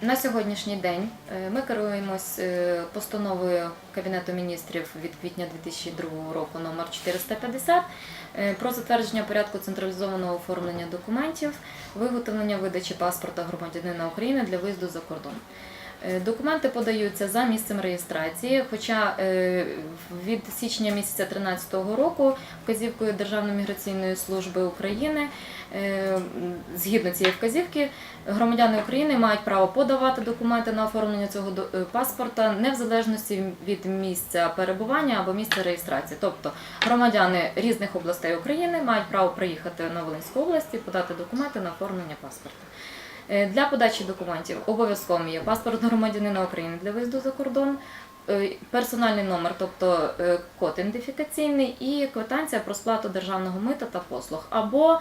На сьогоднішній день е, ми керуємось е, постановою Кабінету міністрів від квітня 2002 року номер 450 е, про затвердження порядку централізованого оформлення документів, виготовлення видачі паспорта громадянина України для виїзду за кордон. Е, Документи подаються за місцем реєстрації, хоча е, від січня місяця 2013 року вказівкою Державної міграційної служби України е, згідно цієї вказівки громадяни України мають право подавати документи на оформлення цього паспорта не в залежності від місця перебування або місця реєстрації. Тобто громадяни різних областей України мають право приїхати на Волинську область і подати документи на оформлення паспорта. Е, Для подачі документів обов'язково є паспорт громадянина України для виїзду за кордон, е, персональний номер, тобто е, код ідентифікаційний, і квитанція про сплату державного мита та послуг, або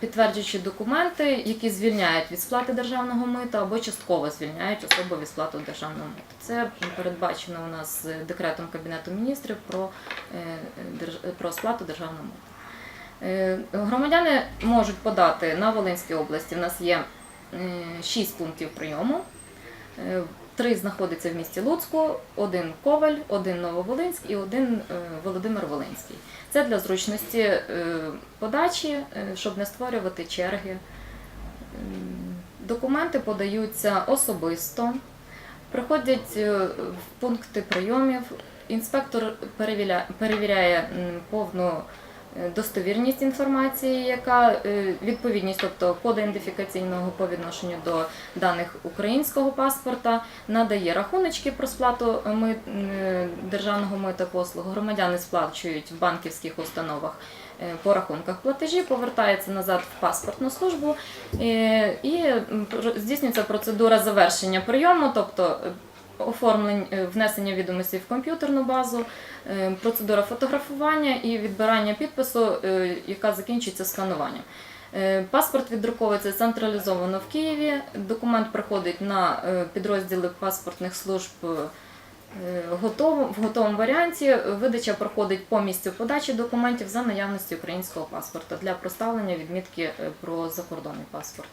підтверджуючі документи, які звільняють від сплати державного мита, або частково звільняють особу від сплати державного мита. Це передбачено у нас декретом Кабінету міністрів про, про сплату державного мита. Е, Громадяни можуть подати на Волинській області. У нас є е, шість пунктів прийому. Е, Три знаходяться в місті Луцьку, один Коваль, один Нововолинськ і один Володимир Волинський. Це для зручності подачі, щоб не створювати черги. Документи подаються особисто, приходять в пункти прийомів. Інспектор перевіряє, повну достовірність інформації, яка е, відповідність, тобто коду ідентифікаційного по відношенню до даних українського паспорта, надає рахуночки про сплату е, державного мита послуг. Громадяни сплачують в банківських установах е, по рахунках платежі, повертається назад в паспортну службу е, і здійснюється процедура завершення прийому, тобто е, оформлень, е, внесення відомостей в комп'ютерну базу, е, процедура фотографування і відбирання підпису, е, яка закінчується скануванням. Паспорт віддруковується централізовано в Києві. Документ приходить на підрозділи паспортних служб в готовому варіанті. Видача проходить по місцю подачі документів за наявності українського паспорта для проставлення відмітки про закордонний паспорт.